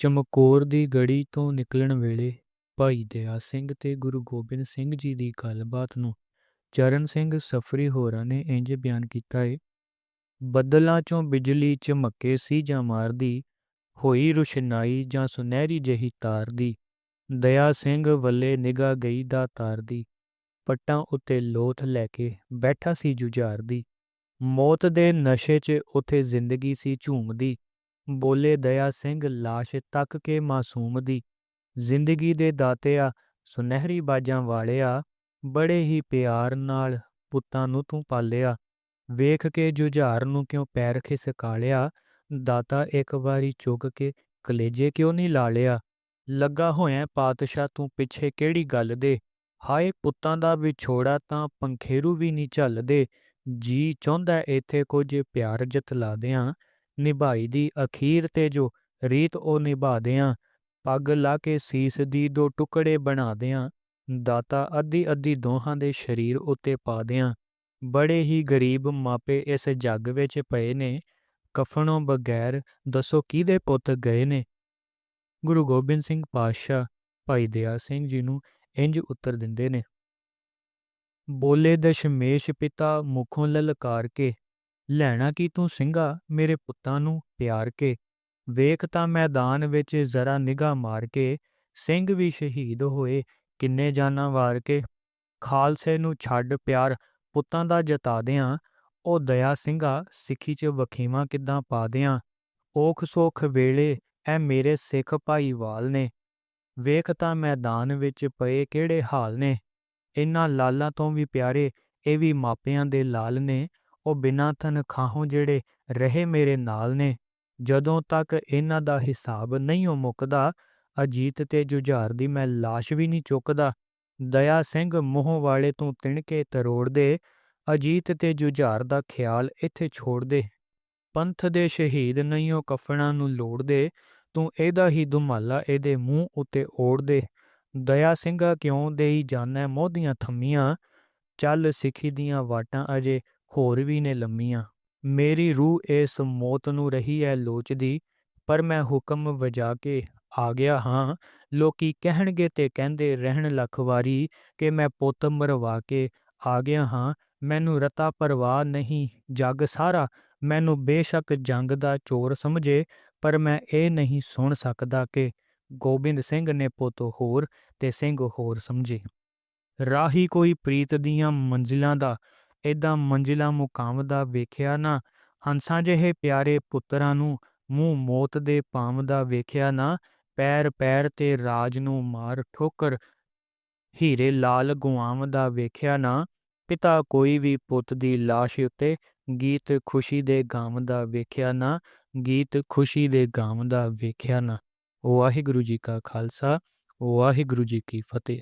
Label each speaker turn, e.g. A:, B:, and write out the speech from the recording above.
A: ਚਮਕੌਰ ਦੀ ਗੜੀ ਤੋਂ ਨਿਕਲਣ ਵੇਲੇ ਭਾਈ ਦਇਆ ਸਿੰਘ ਤੇ ਗੁਰੂ ਗੋਬਿੰਦ ਸਿੰਘ ਜੀ ਦੀ ਗੱਲਬਾਤ ਨੂੰ ਚਰਨ ਸਿੰਘ ਸਫਰੀ ਹੋਰਾਂ ਨੇ ਇੰਜ ਬਿਆਨ ਕੀਤਾ ਏ, ਬੱਦਲਾਂ ਚੋਂ ਬਿਜਲੀ ਚਮਕੇ ਸੀ ਜਾਂ ਮਾਰਦੀ, ਹੋਈ ਰੁਸ਼ਨਾਈ ਜਾਂ ਸੁਨਹਿਰੀ ਜਿਹੀ ਤਾਰਦੀ, ਦਇਆ ਸਿੰਘ ਵੱਲੇ ਨਿਗਾਹ ਗਈ ਦਾ ਤਾਰਦੀ, ਪੱਟਾਂ ਉੱਤੇ ਲੋਥ ਲੈ ਕੇ ਬੈਠਾ ਸੀ ਜੁਝਾਰਦੀ, ਮੌਤ ਦੇ ਨਸ਼ੇ 'ਚ ਉਥੇ ਜ਼ਿੰਦਗੀ ਸੀ ਝੂਮਦੀ ਬੋਲੇ ਦਇਆ ਸਿੰਘ ਲਾਸ਼ ਤੱਕ ਕੇ ਮਾਸੂਮ ਦੀ। ਜ਼ਿੰਦਗੀ ਦੇ ਦਾਤਿਆ ਸੁਨਹਿਰੀ ਬਾਜਾਂ ਵਾਲਿਆ, ਬੜੇ ਹੀ ਪਿਆਰ ਨਾਲ ਪੁੱਤਾਂ ਨੂੰ ਤੂੰ ਪਾਲਿਆ। ਵੇਖ ਕੇ ਜੁਝਾਰ ਨੂੰ ਕਿਉਂ ਪੈਰ ਖਿਸਕਾਲਿਆ, ਦਾਤਾ ਇੱਕ ਵਾਰੀ ਚੁੱਕ ਕੇ ਕਲੇਜੇ ਕਿਉਂ ਨਹੀਂ ਲਾ ਲਿਆ? ਲੱਗਾ ਹੋਇਆ ਪਾਤਸ਼ਾਹ ਤੂੰ ਪਿੱਛੇ ਕਿਹੜੀ ਗੱਲ ਦੇ? ਹਾਏ ਪੁੱਤਾਂ ਦਾ ਵਿਛੋੜਾ ਤਾਂ ਪੰਖੇਰੂ ਵੀ ਨਹੀਂ ਝੱਲਦੇ। ਜੀ ਚਾਹੁੰਦਾ ਇੱਥੇ ਕੁਝ ਪਿਆਰ ਜਤਲਾ ਦਿਆਂ। ਨਿਭਾਈ ਦੀ ਅਖੀਰ ਤੇ ਜੋ ਰੀਤ ਉਹ ਨਿਭਾ ਦਿਆਂ, ਪੱਗ ਲਾ ਕੇ ਸੀਸ ਦੀ ਦੋ ਟੁਕੜੇ ਬਣਾ ਦਿਆਂ, ਦਾਤਾ ਅੱਧੀ ਅੱਧੀ ਦੋਹਾਂ ਦੇ ਸਰੀਰ ਉੱਤੇ ਪਾ ਦਿਆਂ। ਬੜੇ ਹੀ ਗਰੀਬ ਮਾਪੇ ਇਸ ਜੱਗ ਵਿੱਚ ਪਏ ਨੇ ਕਫਨੋਂ ਬਗੈਰ ਦੱਸੋ ਕਿਹਦੇ ਪੁੱਤ ਗਏ ਨੇ? ਗੁਰੂ ਗੋਬਿੰਦ ਸਿੰਘ ਪਾਤਸ਼ਾਹ ਭਾਈ ਦਇਆ ਸਿੰਘ ਜੀ ਨੂੰ ਇੰਜ ਉੱਤਰ ਦਿੰਦੇ ਨੇ, ਬੋਲੇ ਦਸ਼ਮੇਸ਼ ਪਿਤਾ ਮੁਖੋਂ ਲਲਕਾਰ ਕੇ ਲੈਣਾ ਕੀ ਤੂੰ ਸਿੰਘਾ ਮੇਰੇ ਪੁੱਤਾਂ ਨੂੰ ਪਿਆਰ ਕੇ? ਵੇਖ ਤਾਂ ਮੈਦਾਨ ਵਿੱਚ ਜ਼ਰਾ ਨਿਗਾਹ ਮਾਰ ਕੇ, ਸਿੰਘ ਵੀ ਸ਼ਹੀਦ ਹੋਏ, ਕਿੰਨੇ ਜਾਨਾਂ ਵਾਰ ਕੇ? ਖਾਲਸੇ ਨੂੰ ਛੱਡ ਪਿਆਰ ਪੁੱਤਾਂ ਦਾ ਜਤਾ ਦਿਆਂ, ਉਹ ਦਇਆ ਸਿੰਘਾ ਸਿੱਖੀ 'ਚ ਵਖੀਵਾ ਕਿੱਦਾਂ ਪਾ ਦਿਆਂ? ਔਖ ਸੋਖ ਵੇਲੇ ਐ ਮੇਰੇ ਸਿੱਖ ਭਾਈਵਾਲ ਨੇ। ਵੇਖ ਤਾਂ ਮੈਦਾਨ ਵਿੱਚ ਪਏ ਕਿਹੜੇ ਹਾਲ ਨੇ? ਇਨ੍ਹਾਂ ਲਾਲਾਂ ਤੋਂ ਵੀ ਪਿਆਰੇ, ਇਹ ਵੀ ਮਾਪਿਆਂ ਦੇ ਲਾਲ ਨੇ। ਉਹ ਬਿਨਾਂ ਤਨਖਾਹੋਂ ਜਿਹੜੇ ਰਹੇ ਮੇਰੇ ਨਾਲ ਨੇ, ਜਦੋਂ ਤੱਕ ਇਹਨਾਂ ਦਾ ਹਿਸਾਬ ਨਹੀਂ ਹੋ ਮੁੱਕਦਾ, ਅਜੀਤ ਤੇ ਜੁਝਾਰ ਦੀ ਮੈਂ ਲਾਸ਼ ਵੀ ਨਹੀਂ ਚੁੱਕਦਾ। ਦਇਆ ਸਿੰਘ ਮੂੰਹ ਵਾਲੇ ਤੂੰ ਤਿਣਕੇ ਤਰੋੜ ਦੇ ਅਜੀਤ ਤੇ ਜੁਝਾਰ ਦਾ ਖਿਆਲ ਇੱਥੇ ਛੋੜ ਦੇ ਪੰਥ ਦੇ ਸ਼ਹੀਦ ਨਹੀਂ ਉਹ ਕਫਣਾ ਨੂੰ ਲੋੜ ਦੇ ਤੂੰ ਇਹਦਾ ਹੀ ਦੁਮਾਲਾ ਇਹਦੇ ਮੂੰਹ ਉੱਤੇ ਓੜ ਦੇ ਦਇਆ ਸਿੰਘਾ ਕਿਉਂ ਦੇਈ ਜਾਣਾ ਮੋਧੀਆਂ ਥੰਮੀਆਂ? ਚੱਲ ਸਿੱਖੀ ਦੀਆਂ ਵਾਟਾਂ ਅਜੇ ਹੋਰ ਵੀ ਨੇ ਲੰਮੀਆਂ। ਮੇਰੀ ਰੂਹ ਇਸ ਮੌਤ ਨੂੰ ਰਹੀ ਐ ਲੋਚਦੀ, ਪਰ ਮੈਂ ਹੁਕਮ ਵਜਾ ਕੇ ਆ ਗਿਆ ਹਾਂ। ਲੋਕੀ ਕਹਿਣਗੇ ਤੇ ਕਹਿੰਦੇ, ਰਹਿਣ ਲੱਖ ਵਾਰੀ ਕਿ ਮੈਂ ਪੁੱਤ ਮਰਵਾ ਕੇ ਆ ਗਿਆ ਹਾਂ। ਮੈਨੂੰ ਰਤਾ ਪਰਵਾਹ ਨਹੀਂ, ਜੱਗ ਸਾਰਾ। ਮੈਨੂੰ ਬੇਸ਼ੱਕ ਜੰਗ ਦਾ ਚੋਰ ਸਮਝੇ, ਪਰ ਮੈਂ ਇਹ ਨਹੀਂ ਸੁਣ ਸਕਦਾ ਕਿ ਗੋਬਿੰਦ ਸਿੰਘ ਨੇ ਪੁੱਤ ਹੋਰ ਤੇ ਸਿੰਘ ਹੋਰ ਸਮਝੇ। ਰਾਹੀ ਕੋਈ ਪ੍ਰੀਤ ਦੀਆਂ ਮੰਜ਼ਿਲਾਂ ਦਾ ਇਦਾਂ ਮੰਜ਼ਿਲਾਂ ਮੁਕਾਮ ਦਾ ਵੇਖਿਆ ਨਾ, ਹੰਸਾਂ ਜਿਹੇ ਪਿਆਰੇ ਪੁੱਤਰਾਂ ਨੂੰ ਮੂੰਹ ਮੌਤ ਦੇ ਪਾਮ ਦਾ ਵੇਖਿਆ ਨਾ, ਪੈਰ ਪੈਰ ਤੇ ਰਾਜ ਨੂੰ ਮਾਰ ਠੋਕਰ, ਹੀਰੇ ਲਾਲ ਗੁਆਮ ਦਾ ਵੇਖਿਆ ਨਾ, ਪਿਤਾ ਕੋਈ ਵੀ ਪੁੱਤ ਦੀ ਲਾਸ਼ ਉੱਤੇ ਗੀਤ ਖੁਸ਼ੀ ਦੇ ਗਾਮ ਦਾ ਵੇਖਿਆ ਨਾ, ਗੀਤ ਖੁਸ਼ੀ ਦੇ ਗਾਮ ਦਾ ਵੇਖਿਆ ਨਾ। ਵਾਹਿਗੁਰੂ ਜੀ ਕਾ ਖਾਲਸਾ, ਵਾਹਿਗੁਰੂ ਜੀ ਕੀ ਫਤਿਹ।